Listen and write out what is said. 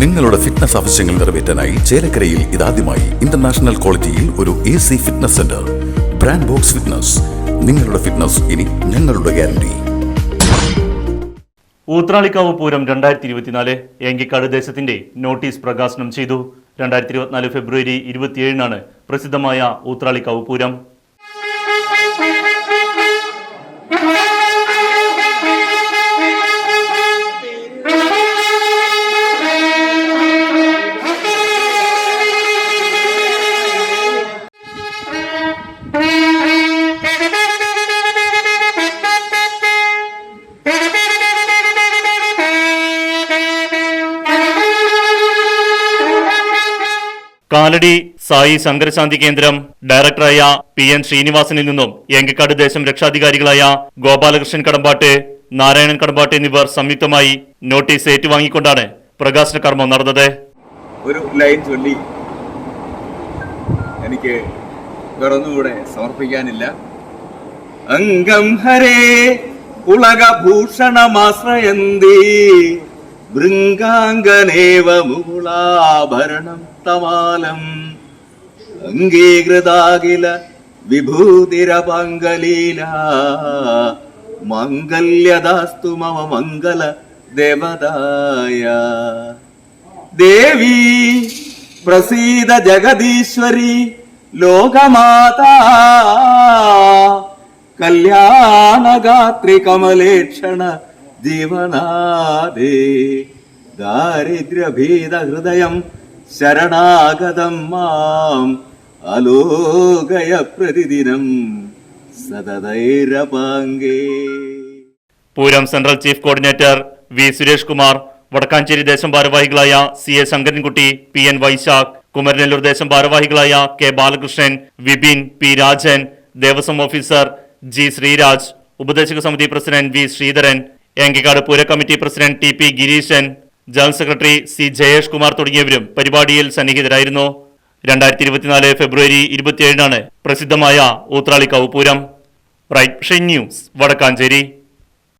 നിങ്ങളുടെ ഫിറ്റ്നസ് ആവശ്യങ്ങൾ നിറവേറ്റാനായി ചേലക്കരയിൽ ഇതാദ്യമായി ഇന്റർനാഷണൽ ക്വാളിറ്റിയിൽ ഒരു A C fitness centre brand Box Fitness നിങ്ങളുടെ ഫിറ്റ്നസ് ഇനി ഞങ്ങളുടെ ഗ്യാരണ്ടി ഊത്രാളിക്കാവ് പൂരം രണ്ടായിരത്തി ഇരുപത്തിനാല് ഏങ്കിക്കാട് ദേശത്തിന്റെ നോട്ടീസ് പ്രകാശനം ചെയ്തു. രണ്ടായിരത്തി ഇരുപത്തിനാല് ഫെബ്രുവരി ഇരുപത്തിയേഴിനാണ് പ്രസിദ്ധമായ ഊത്രാളിക്കാവ് പൂരം. കാലടി സായി ശങ്കരശാന്തി കേന്ദ്രം ഡയറക്ടറായ പി എൻ ശ്രീനിവാസനിൽ നിന്നും ഏങ്കക്കാട് ദേശം രക്ഷാധികാരികളായ ഗോപാലകൃഷ്ണൻ കടമ്പാട്ട് നാരായണൻ കടമ്പാട്ട് എന്നിവർ സംയുക്തമായി നോട്ടീസ് ഏറ്റുവാങ്ങിക്കൊണ്ടാണ് പ്രകാശന കർമ്മം നടന്നത്. ഒരു ലൈൻ ചൊല്ലി എനിക്ക് വേറൊന്നുകൂടെ സമർപ്പിക്കാനില്ല. അംഗം ഹരേ ഉലകഭൂഷണമാശ്രയന്തി ഭൃംഗാംഗനേവ മുകുളാഭരണം. തമാലം അംഗീകൃതാകില വിഭൂതിരപങ്കലീല. മംഗല്യദാസ്തു മമ മംഗല ദേവതായ. ദേവി പ്രസീത ജഗദീശ്വരി ലോകമാതാ. കല്യാണഗാത്രി കമലേക്ഷണ ജീവനാദേ. ദാരിദ്ര്യഭീത ഹൃദയം ശരണാഗതം മാം. അലോകയ പ്രതിദിനം സതതൈരപാങ്കേ Pooram central chief coordinator V Suresh Kumar Vadakkanchery ദേശം ഭാരവാഹികളായ C A Sankarankutty P N Vaisakh Kumaranellur ദേശം ഭാരവാഹികളായ K Balakrishnan Vipin P Rajan Devaswom officer G Sreeraj ഉപദേശക സമിതി പ്രസിഡന്റ് വി ശ്രീധരൻ എങ്കിക്കാട് പൂര committee president T P Gireesan general secretary C Jayesh Kumar തുടങ്ങിയവരും പരിപാടിയിൽ സന്നിഹിതരായിരുന്നു. രണ്ടായിരത്തി ഇരുപത്തിനാല് ഫെബ്രുവരി ഇരുപത്തിയേഴിനാണ് പ്രസിദ്ധമായ ഊത്രാളിക്കാവ് പൂരം റൈറ്റ് ന്യൂസ് വടക്കാഞ്ചേരി.